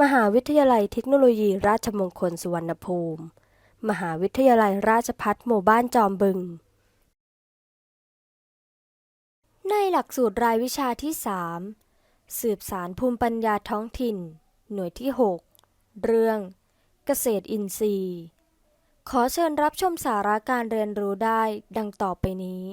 มหาวิทยาลัยเทคโนโลยีราชมงคลสุวรรณภูมิ มหาวิทยาลัยราชภัฏหมู่บ้านจอมบึง ในหลักสูตรรายวิชาที่ 3 สืบสารภูมิปัญญาท้องถิ่น หน่วยที่ 6 เรื่อง เกษตรอินทรีย์ ขอเชิญรับชมสาระการเรียนรู้ได้ดังต่อไปนี้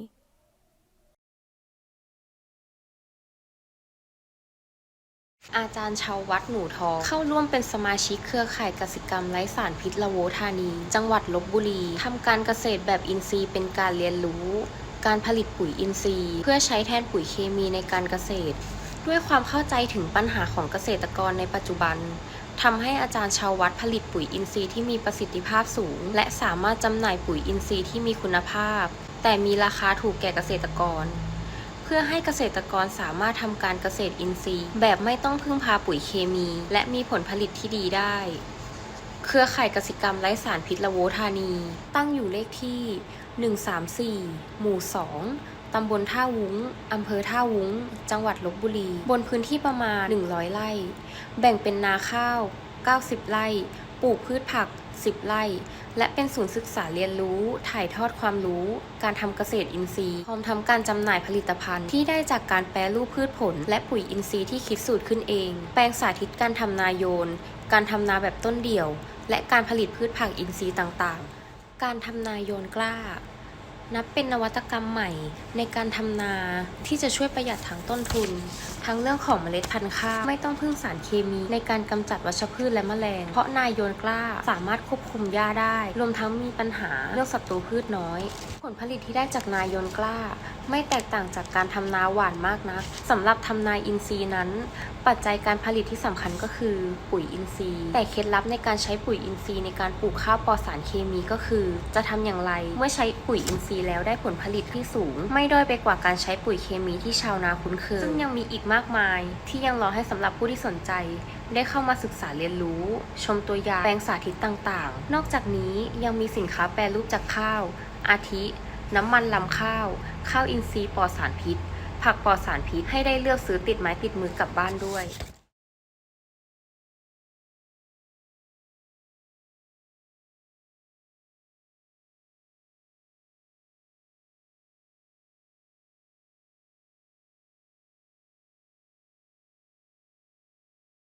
อาจารย์ชาววัดหนูทอง เข้าร่วมเป็นสมาชิกเครือข่ายกสิกรรมไร้สารพิษละโวธานี จังหวัดลบบุรีทำการเกษตรแบบอินทรีย์เป็นการเรียนรู้ การผลิตปุ๋ยอินทรีย์ เพื่อใช้แทนปุ๋ยเคมีในการเกษตร ด้วยความเข้าใจถึงปัญหาของเกษตรกรในปัจจุบันทำให้อาจารย์ชาววัดผลิตปุ๋ยอินทรีย์ที่มีประสิทธิภาพสูง และสามารถจำหน่ายปุ๋ยอินทรีย์ที่มีคุณภาพ แต่มีราคาถูกแก่เกษตรกร เพื่อให้เกษตรกรสามารถทำการเกษตรอินทรีย์ แบบไม่ต้องพึ่งพาปุ๋ยเคมี และมีผลผลิตที่ดีได้ เครือข่ายกสิกรรมไร้สารพิษละโวธานี ตั้งอยู่เลขที่ 134 หมู่ 2 ตำบลท่าวุ้ง อำเภอท่าวุ้ง จังหวัดลบบุรี บนพื้นที่ประมาณ 100 ไร่ แบ่งเป็นนาข้าว 90 ไร่ ปลูกพืชผัก 10 ไร่ และเป็นศูนย์ศึกษาเรียนรู้ ถ่ายทอดความรู้ การทำเกษตรอินทรีย์ พร้อมทำการจำหน่ายผลิตภัณฑ์ ที่ได้จากการแปรรูปพืชผล และปุ๋ยอินทรีย์ที่คิดสูตรขึ้นเอง แปลงสาธิตการทำนาโยน การทำนาแบบต้นเดี่ยว และการผลิตพืชผักอินทรีย์ต่างๆ การทำนาโยนกล้า นับเป็นนวัตกรรมใหม่ในการทำนาที่จะช่วยประหยัดทั้งต้นทุน ทั้งเรื่องของเมล็ดพันธุ์ข้าวไม่ต้องพึ่งสารเคมีในการกำจัดวัชพืชและแมลง เพราะนายโยนกล้าสามารถควบคุมหญ้าได้ รวมทั้งมีปัญหาเรื่องศัตรูพืชน้อย ผลผลิตที่ได้จากนายโยนกล้า ไม่แตกต่างจากการทำนาหวานมากนักสำหรับทำนาอินทรีย์นั้น ปัจจัยการผลิตที่สำคัญก็คือปุ๋ยอินทรีย์ แต่เคล็ดลับในการใช้ปุ๋ยอินทรีย์ในการปลูกข้าวปลอดสารเคมีก็คือ จะทำอย่างไรเมื่อใช้ปุ๋ยอินทรีย์แล้วได้ผลผลิตที่สูง ไม่ด้อยไปกว่าการใช้ปุ๋ยเคมีที่ชาวนาคุ้นเคยซึ่งยังมีอีกมากมาย ที่ยังรอให้สำหรับผู้ที่สนใจ ได้เข้ามาศึกษาเรียนรู้ ชมตัวอย่างแปลงสาธิตต่างๆ นอกจากนี้ยังมีสินค้าแปรรูปจากข้าว อาทิ น้ำมันลำข้าว ข้าวอินทรีย์ปลอดสารพิษ ผักปลอดสารพิษให้ได้เลือกซื้อติดไม้ติดมือกลับบ้านด้วย